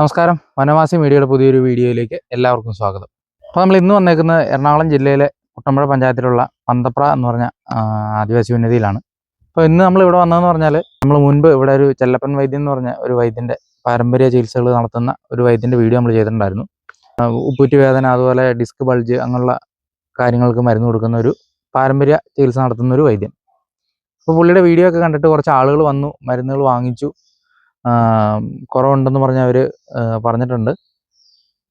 നമസ്കാരം. വനവാസി മീഡിയയുടെ പുതിയൊരു വീഡിയോയിലേക്ക് എല്ലാവർക്കും സ്വാഗതം. അപ്പോൾ നമ്മൾ ഇന്ന് വന്നേക്കുന്നത് എറണാകുളം ജില്ലയിലെ കുട്ടമ്പുഴ പഞ്ചായത്തിലുള്ള പന്തപ്ര എന്ന് പറഞ്ഞ ആദിവാസി ഉന്നതിയിലാണ്. അപ്പോൾ ഇന്ന് നമ്മൾ ഇവിടെ വന്നതെന്ന് പറഞ്ഞാൽ നമ്മൾ മുൻപ് ഇവിടെ ഒരു ചെല്ലപ്പൻ വൈദ്യൻ എന്ന് പറഞ്ഞ ഒരു വൈദ്യന്റെ പാരമ്പര്യ ചികിത്സകൾ നടത്തുന്ന ഒരു വൈദ്യന്റെ വീഡിയോ നമ്മൾ ചെയ്തിട്ടുണ്ടായിരുന്നു. ഉപ്പൂറ്റി വേദന അതുപോലെ ഡിസ്ക് ബൾജ് അങ്ങനെയുള്ള കാര്യങ്ങൾക്ക് മരുന്ന് കൊടുക്കുന്ന ഒരു പാരമ്പര്യ ചികിത്സ നടത്തുന്ന ഒരു വൈദ്യൻ. അപ്പോൾ പുള്ളിയുടെ വീഡിയോ ഒക്കെ കണ്ടിട്ട് കുറച്ച് ആളുകൾ വന്നു മരുന്നുകൾ വാങ്ങിച്ചു. കുറവുണ്ടെന്ന് പറഞ്ഞ് അവർ പറഞ്ഞിട്ടുണ്ട്.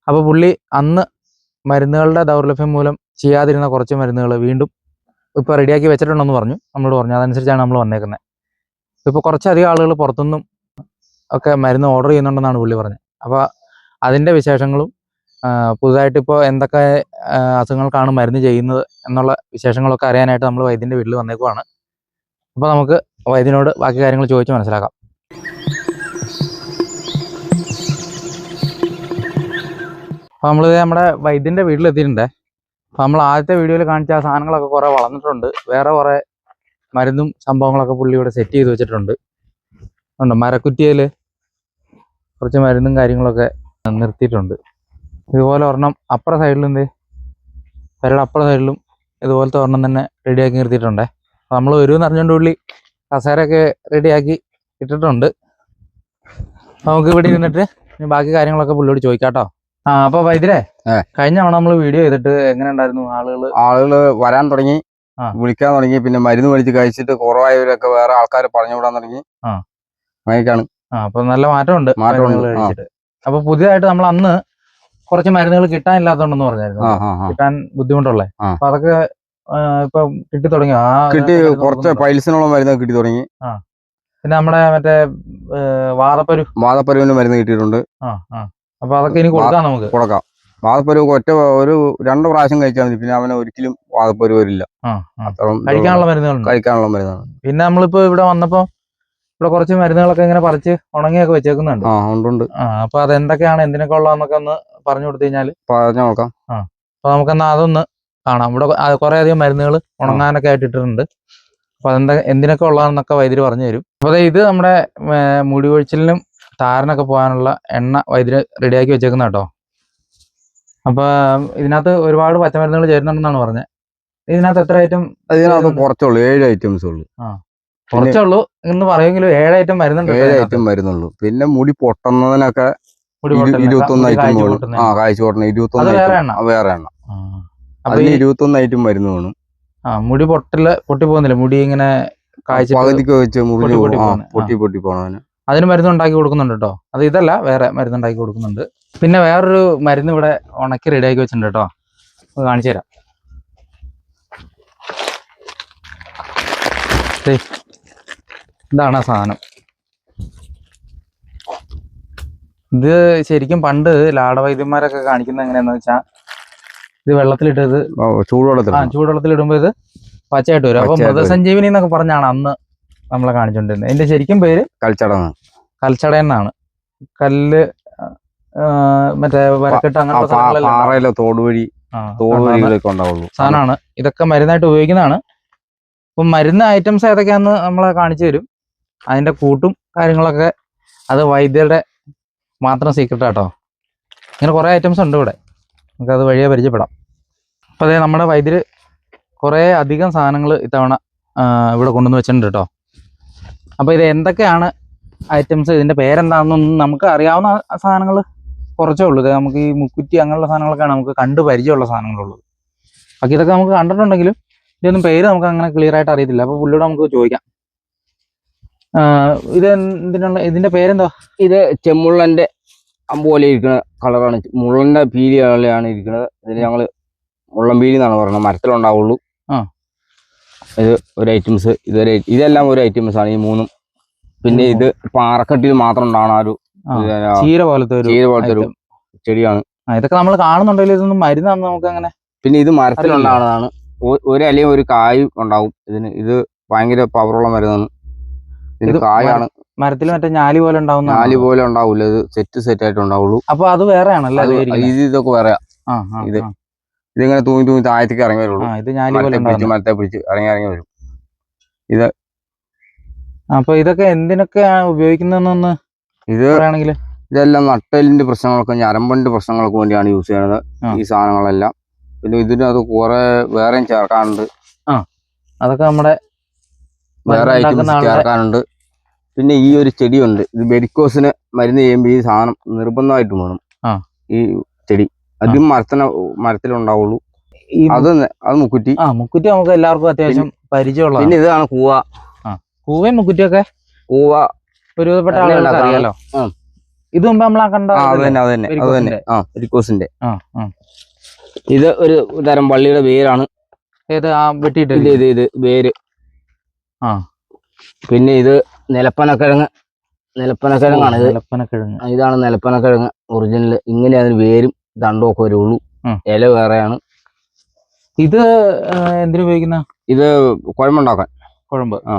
അപ്പോൾ പുള്ളി അന്ന് മരുന്നുകളുടെ ദൗർലഭ്യം മൂലം ചെയ്യാതിരുന്ന കുറച്ച് മരുന്നുകൾ വീണ്ടും ഇപ്പോൾ റെഡിയാക്കി വെച്ചിട്ടുണ്ടെന്ന് പറഞ്ഞു. നമ്മളോട് പറഞ്ഞു. അതനുസരിച്ചാണ് നമ്മൾ വന്നേക്കുന്നത് ഇപ്പോൾ കുറച്ചധികം ആളുകൾ പുറത്തുനിന്നും ഒക്കെ മരുന്ന് ഓർഡർ ചെയ്യുന്നുണ്ടെന്നാണ് പുള്ളി പറഞ്ഞത്. അപ്പോൾ അതിന്റെ വിശേഷങ്ങളും പുതുതായിട്ടിപ്പോൾ എന്തൊക്കെ അസുഖങ്ങൾക്കാണ് മരുന്ന് ചെയ്യുന്നത് എന്നുള്ള വിശേഷങ്ങളൊക്കെ അറിയാനായിട്ട് നമ്മൾ വൈദ്യന്റെ വീട്ടിൽ വന്നേക്കുവാണ്. അപ്പോൾ നമുക്ക് വൈദ്യനോട് ബാക്കി കാര്യങ്ങൾ ചോദിച്ച് മനസ്സിലാക്കാം. അപ്പോൾ നമ്മൾ നമ്മുടെ വൈദ്യന്റെ വീട്ടിലെത്തിയിട്ടുണ്ട്. അപ്പോൾ നമ്മൾ ആദ്യത്തെ വീഡിയോയിൽ കാണിച്ച ആ സാധനങ്ങളൊക്കെ കുറേ വളർന്നിട്ടുണ്ട്. വേറെ കുറേ മരുന്നും സംഭവങ്ങളൊക്കെ പുള്ളി ഇവിടെ സെറ്റ് ചെയ്ത് വെച്ചിട്ടുണ്ട്. ഉണ്ട്? മരക്കുറ്റിയിൽ കുറച്ച് മരുന്നും കാര്യങ്ങളൊക്കെ നിർത്തിയിട്ടുണ്ട്. ഇതുപോലെ ഒരെണ്ണം അപ്പുറ സൈഡിലും എന്ത് പെരയുടെ അപ്പുറ സൈഡിലും ഇതുപോലത്തെ ഒരെണ്ണം തന്നെ റെഡിയാക്കി നിർത്തിയിട്ടുണ്ട്. അപ്പോൾ നമ്മൾ വരുമെന്ന് അറിഞ്ഞുകൊണ്ട് പുള്ളി കസേരയൊക്കെ റെഡിയാക്കി ഇട്ടിട്ടുണ്ട്. നമുക്ക് ഇവിടെ ഇരുന്നിട്ട് ബാക്കി കാര്യങ്ങളൊക്കെ പുള്ളിയോട് ചോദിക്കാം കേട്ടോ ആ അപ്പൊ വൈദ്യരെ കഴിഞ്ഞ തവണ നമ്മൾ വീഡിയോ ചെയ്തിട്ട് എങ്ങനെ ഉണ്ടായിരുന്നു ആളുകൾ ആളുകൾ വരാൻ തുടങ്ങി വിളിക്കാൻ തുടങ്ങി പിന്നെ മരുന്ന് മേടിച്ച് കഴിച്ചിട്ട് കുറവായവരൊക്കെ വേറെ ആൾക്കാർ പറഞ്ഞു വിടാൻ തുടങ്ങി. അങ്ങനെയൊക്കെയാണ്. അപ്പൊ നല്ല മാറ്റമുണ്ട് മാറ്റമുണ്ട്, അപ്പൊ പുതിയതായിട്ട് നമ്മൾ അന്ന് കുറച്ച് മരുന്നുകൾ കിട്ടാനില്ലാത്തോണ്ടെന്ന് പറഞ്ഞായിരുന്നു. കിട്ടാൻ ബുദ്ധിമുട്ടുള്ളേ. അപ്പൊ അതൊക്കെ ഇപ്പൊ കിട്ടി തുടങ്ങി. ആ കിട്ടി കുറച്ച്? പൈൽസിനുള്ള മരുന്ന് കിട്ടി തുടങ്ങി. പിന്നെ നമ്മുടെ മറ്റേ വാദപ്പരു വാദപ്പരുവിന് മരുന്ന് കിട്ടിയിട്ടുണ്ട്. ആ ആ. അപ്പൊ അതൊക്കെ ഇനി കൊടുക്കാം നമുക്ക്. കൊടുക്കാം. വാതപ്പൊരു ഒറ്റ ഒരു രണ്ട് പ്രാവശ്യം കഴിച്ചാൽ മതി. പിന്നെ അവന് ഒരിക്കലും വാതപ്പൊരു വരില്ല. ആ ആ. കഴിക്കാനുള്ള മരുന്നുകൾ കഴിക്കാനുള്ള മരുന്നാണ്. പിന്നെ നമ്മളിപ്പോ ഇവിടെ വന്നപ്പോ ഇവിടെ കുറച്ച് മരുന്നുകളൊക്കെ ഇങ്ങനെ പറിച്ച് ഉണങ്ങിയൊക്കെ വെച്ചേക്കുന്നുണ്ട്. ആ ഉണ്ട് ആ അപ്പൊ അതെന്തൊക്കെയാണ് എന്തിനൊക്കെ ഉള്ളതെന്നൊക്കെ ഒന്ന് പറഞ്ഞു കൊടുത്തു കഴിഞ്ഞാൽ പറഞ്ഞു നോക്കാം. അപ്പൊ നമുക്കെന്നാ അതൊന്ന് കാണാം. ഇവിടെ കുറെ അധികം മരുന്നുകൾ ഉണങ്ങാനൊക്കെ ആയിട്ട് ഇട്ടിട്ടുണ്ട് അപ്പൊ അതെന്താ എന്തിനൊക്കെ ഉള്ളതാണെന്നൊക്കെ വൈദ്യര് പറഞ്ഞു തരും. അപ്പൊ ഇത് നമ്മുടെ മുടി കൊഴിച്ചിലിനും താരനൊക്കെ പോകാനുള്ള എണ്ണ വൈദ്യുതി റെഡിയാക്കി വെച്ചേക്കുന്ന കേട്ടോ. അപ്പൊ ഇതിനകത്ത് ഒരുപാട് പച്ചമരുന്നുകൾ ചേരുന്നുണ്ടെന്നാണ് പറഞ്ഞത് ഇതിനകത്ത് എത്ര ഐറ്റം അതിനകത്ത് കുറച്ചുള്ളൂ ഏഴ് ഐറ്റംസ് ഉള്ളൂ. കുറച്ചേ ഉള്ളൂ എന്ന് പറയുമെങ്കിലും ഏഴ് ഐറ്റം മരുന്നുണ്ട് ഏഴ് ഐറ്റം മരുന്നുള്ളൂ പിന്നെ മുടി പൊട്ടുന്നതിനൊക്കെ മുടി ഇരുപത്തൊന്ന് മുടി ഐറ്റം ആ കാഴ്ച പൊട്ടണം ഇരുപത്തൊന്ന് വേറെ എണ്ണ? ആ, വേറെ എണ്ണ. ആ. അപ്പൊ ഇരുപത്തൊന്ന് ഐറ്റം മരുന്ന് വേണം ആ, മുടി പൊട്ടൽ പൊട്ടി പോകുന്നില്ല? മുടി ഇങ്ങനെ കാഴ്ച പകുതിക്ക് വെച്ച് മുറിഞ്ഞു ആ പോകുന്നെ. പൊട്ടി പൊട്ടി പോണവന്. അതിന് മരുന്ന് ഉണ്ടാക്കി കൊടുക്കുന്നുണ്ട് കേട്ടോ. അത് ഇതല്ല വേറെ മരുന്ന് ഉണ്ടാക്കി കൊടുക്കുന്നുണ്ട്. പിന്നെ വേറൊരു മരുന്ന് ഇവിടെ ഉണക്കി റെഡിയാക്കി വെച്ചിട്ടുണ്ട് കേട്ടോ. കാണിച്ചു തരാം. ഇതാണ് ആ സാധനം. ഇത് ശരിക്കും പണ്ട് ലാടവൈദ്യന്മാരൊക്കെ കാണിക്കുന്നത് എങ്ങനെയാന്ന് വെച്ചാ ഇത് വെള്ളത്തിലിട്ടത് ചൂടുവെള്ളത്തിൽ ആ ചൂടുവെള്ളത്തിൽ ഇടുമ്പോൾ ഇത് പച്ചയായിട്ട് വരും. അപ്പൊ. മൃതസഞ്ജീവനി എന്നൊക്കെ പറഞ്ഞാണ് അന്ന് നമ്മളെ കാണിച്ചുകൊണ്ടിരുന്നത് ഇതിന്റെ ശരിക്കും പേര് കൽച്ചട കൽച്ചട എന്നാണ്. കല്ല് മറ്റേ വരക്കെട്ട് അങ്ങനത്തെ ഉണ്ടാവുള്ളൂ. സാധനമാണ്. ഇതൊക്കെ മരുന്നായിട്ട് ഉപയോഗിക്കുന്നതാണ്. അപ്പം മരുന്ന് ഐറ്റംസ് ഏതൊക്കെയാന്ന് നമ്മളെ കാണിച്ചു തരും. അതിന്റെ കൂട്ടും കാര്യങ്ങളൊക്കെ അത് വൈദ്യരുടെ മാത്രം സീക്രട്ട് ആട്ടോ. ഇങ്ങനെ കുറേ ഐറ്റംസ് ഉണ്ട് ഇവിടെ. നമുക്ക് നമുക്കത് വഴിയെ പരിചയപ്പെടാം. അപ്പോൾ അതേ നമ്മുടെ വൈദ്യര് കുറേ അധികം സാധനങ്ങൾ ഇത്തവണ ഇവിടെ കൊണ്ടുവന്ന് വെച്ചിട്ടുണ്ട് കേട്ടോ അപ്പോൾ ഇത് എന്തൊക്കെയാണ് ഐറ്റംസ് ഇതിന്റെ പേരെന്താണെന്നൊന്നും നമുക്ക് അറിയാവുന്ന സാധനങ്ങൾ കുറച്ചേ ഉള്ളൂ. ഇത് നമുക്ക് ഈ മുക്കുറ്റി അങ്ങനെയുള്ള സാധനങ്ങളൊക്കെയാണ് നമുക്ക് കണ്ട് പരിചയമുള്ള സാധനങ്ങളുള്ളത്. ബാക്കി ഇതൊക്കെ നമുക്ക് കണ്ടിട്ടുണ്ടെങ്കിലും ഇതൊന്നും പേര് നമുക്ക് അങ്ങനെ ക്ലിയർ ആയിട്ട് അറിയത്തില്ല. അപ്പോൾ പുള്ളിയോട് നമുക്ക് ചോദിക്കാം. ഇത് എന്തിനുള്ള ഇതിന്റെ പേരെന്താ? ഇത് ചെമ്മുള്ളന്റെ അമ്പോലെ ഇരിക്കുന്ന കളറാണ് മുള്ളന്റെ പീലി ഇരിക്കുന്നത്. ഇതിന് ഞങ്ങൾ മുള്ളൻ എന്നാണ് പറയുന്നത്. മരത്തിലുണ്ടാവുള്ളൂ. ഇത് ഒരു ഐറ്റംസ് ഇതൊരു ഇതെല്ലാം ഒരു ഐറ്റംസ് ആണ് ഈ മൂന്നും. പിന്നെ ഇത് പാറക്കെട്ടിൽ മാത്രം ഉണ്ടാകുന്ന ഒരു ചീര പോലത്തെ ഒരു ചീര പോലത്തെ ഒരു ചെടിയാണ്. ഇതൊക്കെ നമ്മൾ കാണുന്നുണ്ടെങ്കിൽ ഇതൊന്നും മരുന്നാണ് നമുക്ക് അങ്ങനെ പിന്നെ ഇത് മരത്തിലുണ്ടാവുന്നതാണ് ഒ- ഒരു ഇലയും ഒരു കായും ഉണ്ടാവും. ഇതിന് ഇത് ഭയങ്കര പവറുള്ള മരുന്നാണ്. ഇത് കായാണ്. മരത്തിൽ മറ്റേ ഞാലി പോലെ ഉണ്ടാവുന്ന നാല് പോലെ ഉണ്ടാവില്ല ഇത് സെറ്റ് സെറ്റ് ആയിട്ട് ഉണ്ടാവുള്ളൂ. അപ്പൊ അത് വേറെ ആണല്ലേ ഇത് ഇതൊക്കെ വേറെ ഇത്. ഇതിങ്ങനെ തൂങ്ങി തൂങ്ങി താഴത്തേക്ക് ഇറങ്ങി വരുള്ളൂ. ഇത് ഞാൻ മരത്തെ പിടിച്ച് ഇറങ്ങി ഇറങ്ങി വരും. ഇത് അപ്പൊ ഇതൊക്കെ എന്തിനൊക്കെയാണ് ഉപയോഗിക്കുന്നതെന്നൊന്ന് ഇത് പറയുകയാണെങ്കിൽ ഇതെല്ലാം നട്ടലിന്റെ പ്രശ്നങ്ങൾക്ക് ഞരമ്പന്റെ പ്രശ്നങ്ങൾക്ക് വേണ്ടിയാണ് യൂസ് ചെയ്യുന്നത് ഈ സാധനങ്ങളെല്ലാം. പിന്നെ ഇതിനകത്ത് കുറെ വേറെയും ചേർക്കാനുണ്ട്. അതൊക്കെ നമ്മുടെ വേറെ ഐറ്റംസ് ചേർക്കാനുണ്ട്. പിന്നെ ഈ ഒരു ചെടിയുണ്ട്. ഇത് ബെരിക്കോസിന് മരുന്ന് ചെയ്യുമ്പോൾ ഈ സാധനം നിർബന്ധമായിട്ടും വേണം. ആ. ഈ ചെടി. അതും മരത്തിന് മരത്തിലുണ്ടാവുള്ളൂ. അത് അത് മുക്കുറ്റി. ആ മുക്കുറ്റി നമുക്ക് എല്ലാവർക്കും അത്യാവശ്യം പരിചയമുള്ള പിന്നെ ഇതാണ് കൂവ. കൂവയും മുക്കുറ്റിയൊക്കെ കൂവ. ഒരുവിധപ്പെട്ട വിധപ്പെട്ട ആളുകൾക്ക്. അറിയാലോ? ഇത് മുമ്പ് നമ്മൾ കണ്ട അത് തന്നെ അത് തന്നെ അത് തന്നെ ആ ഇത് ഒരു തരം വള്ളിയുടെ വേരാണ്. ഏത് ആ വെട്ടിയിട്ട് ഇത് ഇത് ഇത് വേര്. ആ. പിന്നെ ഇത് നിലപ്പനക്കിഴങ്ങ് നിലപ്പനക്കിഴങ്ങാണ്. ഇത് നിലപ്പനക്കിഴങ്ങ്. ഇതാണ് നിലപ്പനക്കിഴങ്ങ്. ഒറിജിനൽ ഇങ്ങനെ അതിന് വേരും. തണ്ടും ഒക്കെ വരുള്ളൂ ഇല വേറെയാണ്. ഇത് എന്തിനു ഉപയോഗിക്കുന്ന? ഇത് കുഴമ്പുണ്ടാക്കാൻ. കുഴമ്പ്. ആ.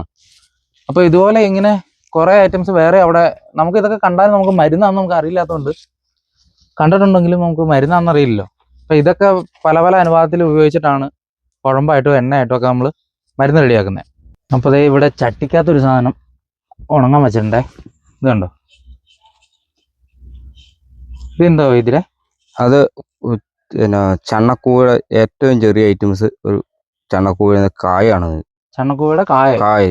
അപ്പൊ ഇതുപോലെ ഇങ്ങനെ കുറെ ഐറ്റംസ് വേറെ അവിടെ നമുക്ക് ഇതൊക്കെ കണ്ടാലും നമുക്ക് മരുന്നാന്ന് നമുക്ക് അറിയില്ലാത്തതുകൊണ്ട് കണ്ടിട്ടുണ്ടെങ്കിലും നമുക്ക് മരുന്നാന്ന് അറിയില്ലല്ലോ. അപ്പൊ ഇതൊക്കെ പല പല അനുവാദത്തിൽ ഉപയോഗിച്ചിട്ടാണ് കുഴമ്പായിട്ടോ എണ്ണയായിട്ടോ ഒക്കെ നമ്മൾ മരുന്ന് റെഡിയാക്കുന്നത് അപ്പോൾ അതേ ഇവിടെ ചട്ടിക്കാത്തൊരു സാധനം ഉണങ്ങാൻ വെച്ചിട്ടുണ്ടേ. ഇത് കണ്ടോ ഇതെന്തോ ഇതിലെ? അത് പിന്നെ ചണ്ണക്കൂഴ ഏറ്റവും ചെറിയ ഐറ്റംസ് ഒരു ചണ്ണക്കൂഴ കായാണ് ഇത്. കായ. കായ.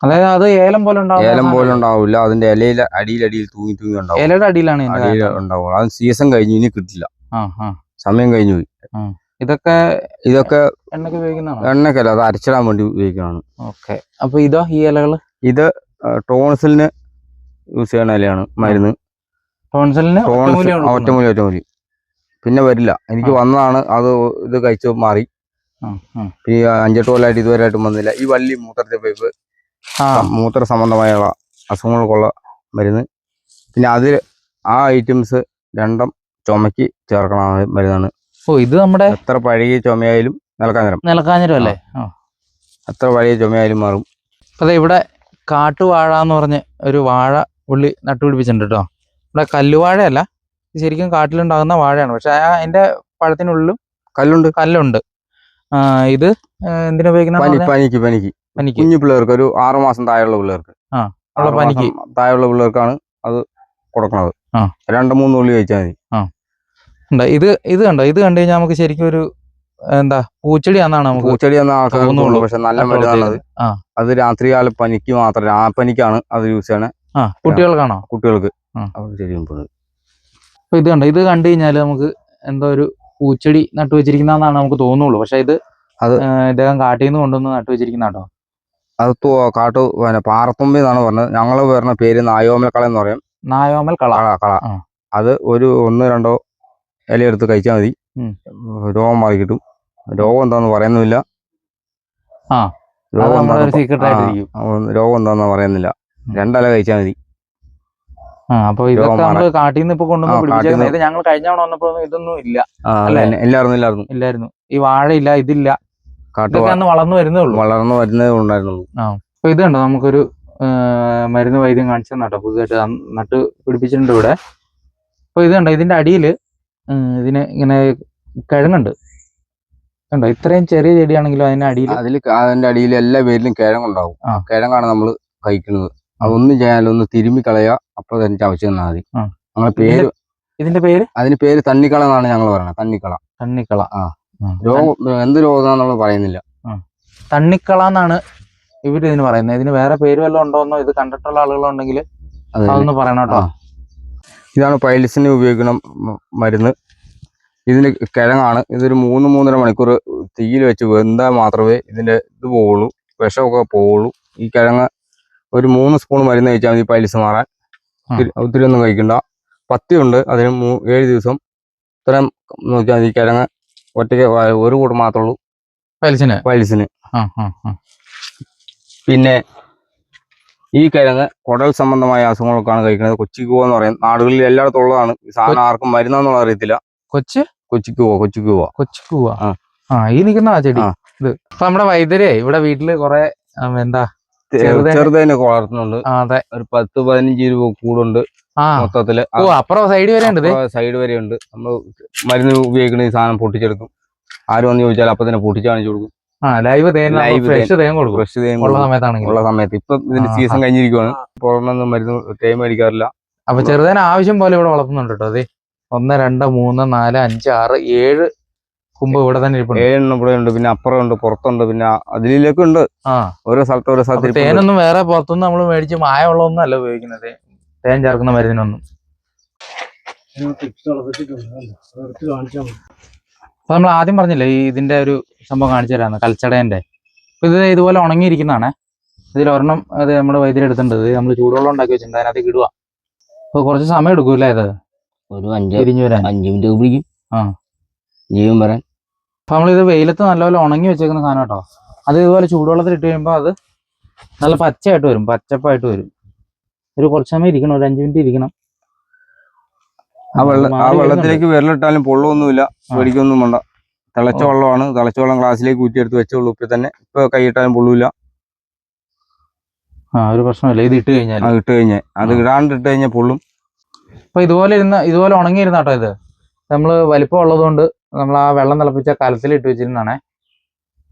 അതായത് അത് ഏലം പോലെ ഏലം പോലെ ഉണ്ടാവില്ല അതിന്റെ ഇലയിൽ അടിയിലടിയിൽ തൂങ്ങി തൂങ്ങി ഉണ്ടാവും. ഇലയുടെ അടിയിലാണ് ഉണ്ടാവുക അടിയിൽ കായ. ഉണ്ടാവും അത് സീസൺ കഴിഞ്ഞു ഇനി കിട്ടില്ല. സമയം കഴിഞ്ഞു പോയി. ഇതൊക്കെ ഇതൊക്കെ എണ്ണയ്ക്ക് ഉപയോഗിക്കുന്നതാണ്? എണ്ണക്കല്ല അത് അരച്ചിടാൻ വേണ്ടി ഉപയോഗിക്കുന്നതാണ്. ഓക്കെ. അപ്പൊ ഇതോ ഈ ഇലകൾ? ഇത് ടോൺസിലിന് യൂസ് ചെയ്യണ ഇലയാണ് മരുന്ന്. ടോൺസലിന് ഒറ്റമൂലി പിന്നെ വരില്ല. എനിക്ക് വന്നതാണ് അത് ഇത് കഴിച്ച് മാറി. ഈ അഞ്ചെട്ട് കൊല്ലമായിട്ട് ഇതുവരെ ആയിട്ടും വന്നില്ല. ഈ വള്ളി മൂത്രത്തെ പൈപ്പ് ആ. മൂത്ര സംബന്ധമായുള്ള അസുഖങ്ങൾക്കുള്ള മരുന്ന്. പിന്നെ അതിൽ ആ ഐറ്റംസ് രണ്ടും ചുമക്ക് ചേർക്കണ മരുന്നാണ്. ഓ ഇത് നമ്മുടെ എത്ര പഴകിയ ചുമയായാലും നിലക്കാഞ്ഞിരം നിലക്കാഞ്ഞിരം അല്ലേ? എത്ര പഴകിയ ചുമയായാലും മാറും. അതെ ഇവിടെ കാട്ടുവാഴ എന്ന് പറഞ്ഞ് ഒരു വാഴ ഉള്ളി നട്ടുപിടിപ്പിച്ചിട്ടുണ്ട് കേട്ടോ ഇവിടെ കല്ലുവാഴയല്ല. ശരിക്കും കാട്ടിലുണ്ടാകുന്ന വാഴയാണ്. പക്ഷെ ആ അതിന്റെ പഴത്തിനുള്ളിലും കല്ലുണ്ട്. കല്ലുണ്ട്. ആ ഇത് എന്തിനുപയോഗിക്കുന്ന എന്തിനാ ഉപയോഗിക്കുന്ന പനിക്ക് പനിക്ക്. പനിക്ക്. കുഞ്ഞു പിള്ളേർക്ക് ഒരു ആറു മാസം താഴെയുള്ള പിള്ളേർക്ക്. ആ, ഉള്ള പനിക്ക്. താഴെയുള്ള പിള്ളേർക്കാണ് അത് കൊടുക്കുന്നത്. ആ. രണ്ട് മൂന്ന് ഉള്ളി കഴിച്ചാൽ മതി. ഉണ്ട്? ഇത് ഇത് കണ്ടോ? ഇത് കണ്ടു കഴിഞ്ഞാൽ നമുക്ക് ശരിക്കും ഒരു എന്താ പൂച്ചെടിയാന്നാണ് നമുക്ക് പൂച്ചെടി പക്ഷെ നല്ല മരുന്നാണത് അത്. രാത്രികാല പനിക്ക് മാത്രം ആ പനിക്കാണ് അത് യൂസ് ചെയ്യണേ. ആ കുട്ടികൾക്കാണോ? കുട്ടികൾക്ക്. ആ. അവർ ശരിയും പോകുന്നത് അപ്പൊ ഇത് കണ്ടോ? ഇത് കണ്ടു കഴിഞ്ഞാൽ നമുക്ക് എന്തോ ഒരു പൂച്ചെടി നട്ടു വെച്ചിരിക്കുന്നതാണ് നമുക്ക് തോന്നുള്ളൂ. പക്ഷെ ഇത് അത് ഇദ്ദേഹം കാട്ടിൽ നിന്ന് കൊണ്ടുവന്ന് നട്ടു വെച്ചിരിക്കുന്ന കേട്ടോ അത് കാട്ടു പിന്നെ പാറത്തുമ്പി എന്നാണ് പറഞ്ഞത്. ഞങ്ങൾ പറഞ്ഞ പേര് നായോമൽ കള എന്ന് പറയും. നായോമൽ കള കള. അത് ഒരു ഒന്ന് രണ്ടോ ഇല എടുത്ത് കഴിച്ചാൽ മതി. രോഗം മാറി കിട്ടും രോഗം എന്താന്ന് പറയുന്നില്ല. രോഗം എന്താന്ന് പറയുന്നില്ല. രണ്ടല കഴിച്ചാൽ മതി. അപ്പൊ ഇതൊക്കെ രോഗം നമ്മൾ കാട്ടിൽ നിന്ന് ഇപ്പൊ കൊണ്ടുവന്ന് ആ, ഇത് ഞങ്ങൾ കഴിഞ്ഞ തവണ വന്നപ്പോ ഇതൊന്നും ഇല്ല ആ. ഇല്ലായിരുന്നു ഇല്ലായിരുന്നു. ഇല്ലായിരുന്നു. ഈ വാഴയില്ല ഇതില്ല. കാട്ടു ഇതൊക്കെ അന്ന് വളർന്നു വരുന്നേ ഉള്ളൂ. വളർന്നു വരുന്നേ ഉണ്ടായിരുന്നുള്ളൂ. അപ്പൊ ഇത് കണ്ടോ? നമുക്കൊരു ആ, മരുന്ന് വൈദ്യം കാണിച്ചു നട്ടോ പുതുതായിട്ട് നട്ട് പിടിപ്പിച്ചിട്ടുണ്ട് ഇവിടെ. അപ്പൊ ഇത് കണ്ടോ? ഇതിന്റെ അടിയിൽ ഉം, ഇതിന് ഇങ്ങനെ കിഴങ്ങുണ്ട്. കണ്ടോ? ഇത്രയും ചെറിയ ചെടിയാണെങ്കിലും അതിന്റെ അടിയിൽ അതിൽ അതിന്റെ അടിയിൽ എല്ലാ പേരിലും കിഴങ്ങുണ്ടാവും. കിഴങ്ങാണ് നമ്മൾ കഴിക്കുന്നത്. അതൊന്നും ചെയ്യാനില്ല ഒന്ന് തിരുമ്മി കളയുക അപ്പൊ തന്നെ ആവശ്യം തന്നാൽ മതി. ഞങ്ങളെ പേര് ഇതിന്റെ പേര്? അതിന് പേര് തണ്ണിക്കള എന്നാണ് ഞങ്ങൾ പറയുന്നത്. തണ്ണിക്കള. തണ്ണിക്കള. ആ. രോഗം എന്ത് രോഗമാണെന്നുള്ള പറയുന്നില്ല. തണ്ണിക്കള എന്നാണ് ഇവർ ഇതിന് പറയുന്നത്. ഇതിന് വേറെ പേര് വല്ലതും ഉണ്ടോന്നോ ഇത് കണ്ടിട്ടുള്ള ആളുകളുണ്ടെങ്കിൽ അത്. തന്നെ. അതൊന്ന് പറയണം കേട്ടോ. ഇതാണ് പൈൽസിന് ഉപയോഗിക്കുന്ന മരുന്ന്. ഇതിന് കിഴങ്ങാണ്. ഇതൊരു മൂന്ന് മൂന്നര മണിക്കൂർ തീയിൽ വെച്ച് വെന്താൽ മാത്രമേ ഇതിന്റെ ഇത് പോവുള്ളൂ. വിഷമൊക്കെ പോവുള്ളൂ. ഈ കിഴങ്ങ് ഒരു മൂന്ന് സ്പൂൺ മരുന്ന് കഴിച്ചാൽ മതി പൈൽസ് മാറാൻ. ഒത്തിരി ഒന്നും കഴിക്കണ്ട. പത്തിയുണ്ട് അതിന് ഏഴ് ദിവസം. ഇത്രയും നോക്കിയാൽ മതി കിഴങ്ങ് ഒറ്റയ്ക്ക് ഒരു കൂട് മാത്രമേ ഉള്ളൂ. പൈൽസിന് ആ പിന്നെ ഈ കിഴങ്ങ് കുടൽ സംബന്ധമായ അസുഖങ്ങൾക്കാണ് കഴിക്കുന്നത്. കൊച്ചിക്കുവ എന്ന് പറയും. നാടുകളിൽ എല്ലായിടത്തും ഉള്ളതാണ്. സാധനം ആർക്കും മരുന്നാന്നുള്ള അറിയത്തില്ല. കൊച്ച്? കൊച്ചിക്കുവ കൊച്ചിക്കുവ കൊച്ചു പൂവാ. ആ. ഈ നിൽക്കുന്ന ആ ചെടി. ഇത്. ഇപ്പൊ നമ്മുടെ വൈദ്യരെ ഇവിടെ വീട്ടിൽ കൊറേ എന്താ ചെറുതേനെ- വളർത്തുന്നുണ്ട്. അതെ. ഒരു പത്ത് പതിനഞ്ച് രൂപ കൂടുണ്ട് മൊത്തത്തിൽ. അപ്പുറം സൈഡ് വരെ ഉണ്ട് സൈഡ് വരെ ഉണ്ട്. നമ്മൾ മരുന്ന് ഉപയോഗിക്കുന്ന ഈ സാധനം പൊട്ടിച്ചെടുക്കും. ആരും വന്ന് ചോദിച്ചാൽ അപ്പൊ തന്നെ പൊട്ടിച്ച് കാണിച്ചു കൊടുക്കും. ലൈവ് ഫ്രഷ് തേൻ കൊടുക്കും. ഫ്രഷ് തേൻ ഉള്ള. സമയത്താണെങ്കിൽ ഉള്ള സമയത്ത്. ഇപ്പൊ ഇതിന്റെ സീസൺ കഴിഞ്ഞിരിക്കുവാണ്. പുറമൊന്നും മരുന്ന് തേൻ മേടിക്കാറില്ല. അപ്പൊ ചെറുതേന ആവശ്യം പോലെ ഇവിടെ വളർത്തുന്നുണ്ട് കേട്ടോ അതെ ഒന്ന് രണ്ട് മൂന്ന് നാല് അഞ്ച് ആറ് ഏഴ് കുമ്പ് ഇവിടെ തന്നെ ഇരിപ്പുണ്ട്. ഏഴെണ്ണം ഇവിടെ ഉണ്ട് പിന്നെ അപ്പുറം ഉണ്ട് പുറത്തുണ്ട് പിന്നെ അതിലേക്ക് ഉണ്ട് ആ. ഓരോ സ്ഥലത്ത് ഓരോ സ്ഥലത്ത്. തേനൊന്നും വേറെ പുറത്തുനിന്ന് നമ്മൾ മേടിച്ച് മായ വെള്ളമൊന്നും അല്ല ഉപയോഗിക്കുന്നത്. തേൻ ചേർക്കുന്ന മരുന്നിനൊന്നും. അപ്പൊ നമ്മൾ ആദ്യം പറഞ്ഞില്ലേ ഈ ഇതിന്റെ ഒരു സംഭവം കാണിച്ചു തരാന്ന് കൽച്ചടേന്റെ. ഇത് ഇതുപോലെ ഉണങ്ങിയിരിക്കുന്നതാണ്. ഇതിൽ ഒരെണ്ണം അത് നമ്മുടെ വൈദ്യുതി എടുത്തിട്ടുണ്ട്. ഇത് നമ്മൾ ചൂടുവെള്ളം ഉണ്ടാക്കി വെച്ചിട്ടുണ്ട്. അതിനകത്ത് ഇടുക. അപ്പൊ കുറച്ച് സമയം എടുക്കൂല്ലേ അത് ഒരു അഞ്ച് അഞ്ചു അഞ്ച് മിനിറ്റ് പിടിക്കും. ആ. ജീവൻ വരാൻ. അപ്പൊ നമ്മളിത് വെയിലത്ത് നല്ലപോലെ ഉണങ്ങി വെച്ചേക്കുന്ന സാധനം കേട്ടോ. അത് ഇതുപോലെ ചൂടുവെള്ളത്തിൽ ഇട്ട് കഴിയുമ്പോൾ അത് നല്ല പച്ചയായിട്ട് വരും പച്ചപ്പായിട്ട് വരും. ഒരു കുറച്ച് സമയം ഇരിക്കണം ഒരു അഞ്ച് മിനിറ്റ് ഇരിക്കണം. ആ വെള്ളം ആ. വെള്ളത്തിലേക്ക് വിരലിട്ടാലും പൊള്ളൊന്നുമില്ല. പേടിക്കൊന്നും വേണ്ട. തിളച്ച. വെള്ളമാണ് തിളച്ച വെള്ളം ഗ്ലാസ്സിലേക്ക് ഊറ്റിയെടുത്ത് വെച്ചോളൂ ഇപ്പൊ തന്നെ. ഇപ്പൊ കൈയിട്ടാലും പൊള്ളൂല. ആ ഒരു പ്രശ്നമില്ല ഇത് ഇട്ട് കഴിഞ്ഞാൽ അത് ഇട്ട് കഴിഞ്ഞാൽ അത്. ഇടാണ്ട് ഇട്ട് കഴിഞ്ഞാൽ പൊള്ളും. അപ്പൊ ഇതുപോലെ ഇരുന്ന ഇതുപോലെ ഉണങ്ങിയിരുന്ന കേട്ടോ ഇത്. നമ്മൾ വലിപ്പം ഉള്ളതുകൊണ്ട് നമ്മൾ ആ വെള്ളം തിളപ്പിച്ച കലത്തിൽ ഇട്ട് വെച്ചിരുന്നാണേ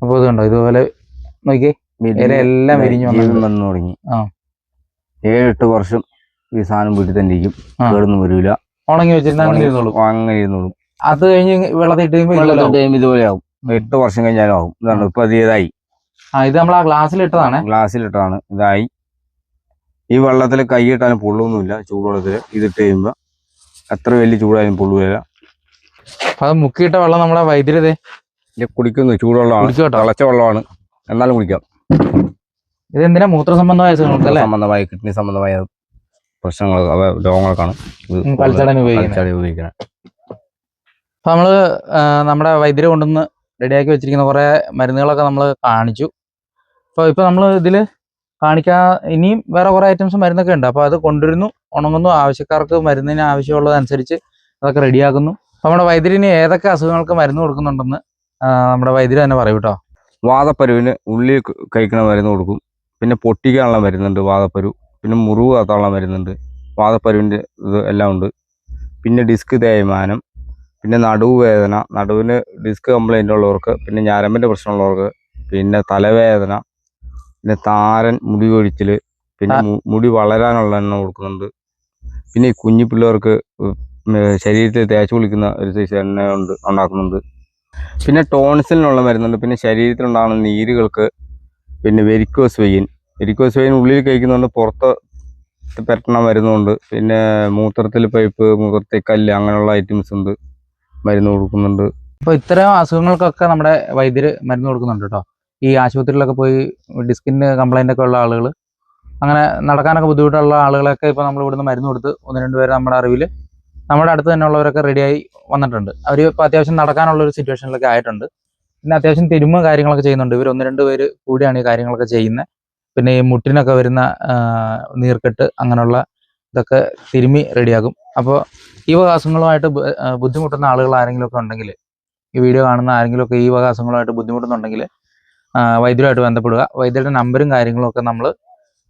അപ്പോൾ ഇത് കണ്ടോ? ഇതുപോലെ നോക്കി എല്ലാം വിരിഞ്ഞു ജീവൻ വന്നു തുടങ്ങി. ആ. ഏഴെട്ട് വർഷം ഈ സാധനം വീട്ടിൽ തന്നെ ഇരിക്കും. കേടൊന്നും വരില്ല ഉണങ്ങി വെച്ചിരുന്നോളൂ അങ്ങനെ ഇരുന്നോളൂ അത് കഴിഞ്ഞ് വെള്ളത്തിൽ ഇട്ട് കഴിയുമ്പോൾ ഇതുപോലെ ആവും. എട്ട് വർഷം കഴിഞ്ഞാലും ആവും. ഇതാണ് ഇപ്പൊ അത് ഇതായി. ആ ഇത് നമ്മൾ ആ ഗ്ലാസ്സിൽ ഇട്ടതാണ്. ഗ്ലാസ്സിൽ ഇട്ടതാണ്. ഇതായി. ഈ വെള്ളത്തിൽ കൈയിട്ടാലും പൊള്ളൊന്നുമില്ല ചൂടുവെള്ളത്തിൽ. ഇതിട്ട് കഴിയുമ്പോൾ എത്ര വലിയ ചൂടായാലും പൊള്ളുകയില്ല. അത് മുക്കിയിട്ട വെള്ളം നമ്മുടെ വൈദ്യുതി കുടിക്കുന്നു ചൂടുവെള്ളമാണ് തിളച്ച വെള്ളമാണ്. എന്നാലും കുടിക്കാം. ഇത് എന്തിനാ മൂത്ര സംബന്ധമായ സംബന്ധമായ കിഡ്നി സംബന്ധമായ പ്രശ്നങ്ങൾ രോഗങ്ങൾക്കാണ് ഉം, കൽച്ചടന് ഉപയോഗിക്കുന്നത് അപ്പൊ നമ്മൾ നമ്മുടെ വൈദ്യുതി കൊണ്ടുവന്ന് റെഡിയാക്കി വെച്ചിരിക്കുന്ന കുറെ മരുന്നുകളൊക്കെ നമ്മൾ കാണിച്ചു. അപ്പോൾ ഇപ്പൊ നമ്മൾ ഇതിൽ കാണിക്കാ ഇനിയും വേറെ കുറെ ഐറ്റംസ് മരുന്നൊക്കെ ഉണ്ട്. അപ്പോൾ അത് കൊണ്ടുവരുന്നു ഉണങ്ങുന്നു ആവശ്യക്കാർക്ക് മരുന്നിന് ആവശ്യമുള്ളതനുസരിച്ച് അതൊക്കെ റെഡിയാക്കുന്നു. നമ്മുടെ വൈദ്യുതിന് ഏതൊക്കെ അസുഖങ്ങൾക്ക് മരുന്ന് കൊടുക്കുന്നുണ്ടെന്ന് നമ്മുടെ വൈദ്യുതി തന്നെ പറയും കേട്ടോ വാദപ്പരുവിന് ഉള്ളി കഴിക്കുന്ന കഴിക്കണ മരുന്ന് കൊടുക്കും. പിന്നെ പൊട്ടിക്കാനുള്ള മരുന്നുണ്ട് വാദപ്പരു. പിന്നെ മുറിവ് കാത്താനുള്ള മരുന്നുണ്ട്. വാദപ്പരുവിന്റെ ഇത് എല്ലാം ഉണ്ട്. പിന്നെ ഡിസ്ക് തേയ്മാനം. പിന്നെ നടുവ് വേദന നടുവിന് ഡിസ്ക് കംപ്ലൈന്റ് ഉള്ളവർക്ക് പിന്നെ ഞരമ്പിന്റെ പ്രശ്നമുള്ളവർക്ക് പിന്നെ തലവേദന പിന്നെ താരൻ മുടി കൊഴിച്ചിൽ പിന്നെ മുടി വളരാനുള്ള എണ്ണ കൊടുക്കുന്നുണ്ട്. പിന്നെ ഈ കുഞ്ഞു പിള്ളേർക്ക് ശരീരത്തിൽ തേച്ച് കുളിക്കുന്ന ഒരു സൈസ് എണ്ണ ഉണ്ട് ഉണ്ടാക്കുന്നുണ്ട്. പിന്നെ ടോൺസിലിനുള്ള മരുന്നുണ്ട്. പിന്നെ ശരീരത്തിലുണ്ടാകുന്ന നീരുകൾക്ക് പിന്നെ വെരിക്കോസ് വെയിൻ വെരിക്കോസ് വെയിൻ ഉള്ളിൽ കഴിക്കുന്നുണ്ട് പുറത്ത് പെരട്ടണ മരുന്നുണ്ട് പിന്നെ മൂത്രത്തിൽ പൈപ്പ് മൂത്രത്തിൽ കല്ല് അങ്ങനെയുള്ള ഐറ്റംസ് ഉണ്ട് മരുന്ന് കൊടുക്കുന്നുണ്ട്. അപ്പോൾ ഇത്തരം അസുഖങ്ങൾക്കൊക്കെ നമ്മുടെ വൈദ്യര് മരുന്ന് കൊടുക്കുന്നുണ്ട് കേട്ടോ. ഈ ആശുപത്രിയിലൊക്കെ പോയി ഡിസ്കിന് കംപ്ലൈന്റ് ഒക്കെ ഉള്ള ആളുകൾ അങ്ങനെ നടക്കാനൊക്കെ ബുദ്ധിമുട്ടുള്ള ആളുകളൊക്കെ ഇപ്പോൾ നമ്മൾ ഇവിടുന്ന് മരുന്ന് കൊടുത്ത് ഒന്ന് രണ്ട് പേര് നമ്മുടെ അറിവിൽ നമ്മുടെ അടുത്ത് തന്നെ ഉള്ളവരൊക്കെ റെഡിയായി വന്നിട്ടുണ്ട്. അവർ ഇപ്പോൾ അത്യാവശ്യം നടക്കാനുള്ള ഒരു സിറ്റുവേഷനിലൊക്കെ ആയിട്ടുണ്ട്. പിന്നെ അത്യാവശ്യം തിരുമ കാര്യങ്ങളൊക്കെ ചെയ്യുന്നുണ്ട്. ഇവർ ഒന്ന് രണ്ട് പേര് കൂടിയാണ് ഈ കാര്യങ്ങളൊക്കെ ചെയ്യുന്നത് പിന്നെ ഈ മുട്ടിനൊക്കെ വരുന്ന നീർക്കെട്ട് അങ്ങനെയുള്ള ഇതൊക്കെ തിരുമി റെഡിയാകും അപ്പോൾ ഈ വക അസുഖങ്ങളുമായിട്ട് ബുദ്ധിമുട്ടുന്ന ആളുകൾ ആരെങ്കിലും ഒക്കെ ഉണ്ടെങ്കിൽ ഈ വീഡിയോ കാണുന്ന ആരെങ്കിലുമൊക്കെ ഈ വക അസുഖങ്ങളുമായിട്ട് ബുദ്ധിമുട്ടുന്നുണ്ടെങ്കിൽ വൈദ്യരുമായിട്ട് ബന്ധപ്പെടുക. വൈദ്യരുടെ നമ്പറും കാര്യങ്ങളും ഒക്കെ നമ്മൾ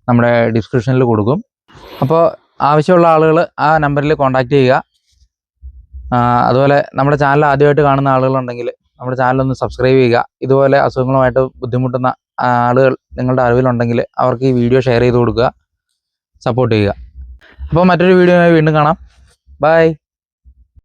നമ്മുടെ ഡിസ്ക്രിപ്ഷനിൽ കൊടുക്കും. അപ്പോൾ ആവശ്യമുള്ള ആളുകൾ ആ നമ്പറിൽ കോൺടാക്ട് ചെയ്യുക. അതുപോലെ നമ്മുടെ ചാനൽ ആദ്യമായിട്ട് കാണുന്ന ആളുകളുണ്ടെങ്കിൽ നമ്മുടെ ചാനൽ ഒന്ന് സബ്സ്ക്രൈബ് ചെയ്യുക. ഇതുപോലെ അസുഖങ്ങളുമായിട്ട് ബുദ്ധിമുട്ടുന്ന ആളുകൾ നിങ്ങളുടെ അറിവിലുണ്ടെങ്കിൽ അവർക്ക് ഈ വീഡിയോ ഷെയർ ചെയ്ത് കൊടുക്കുക. സപ്പോർട്ട് ചെയ്യുക. അപ്പോൾ മറ്റൊരു വീഡിയോ വീണ്ടും കാണാം. ബൈ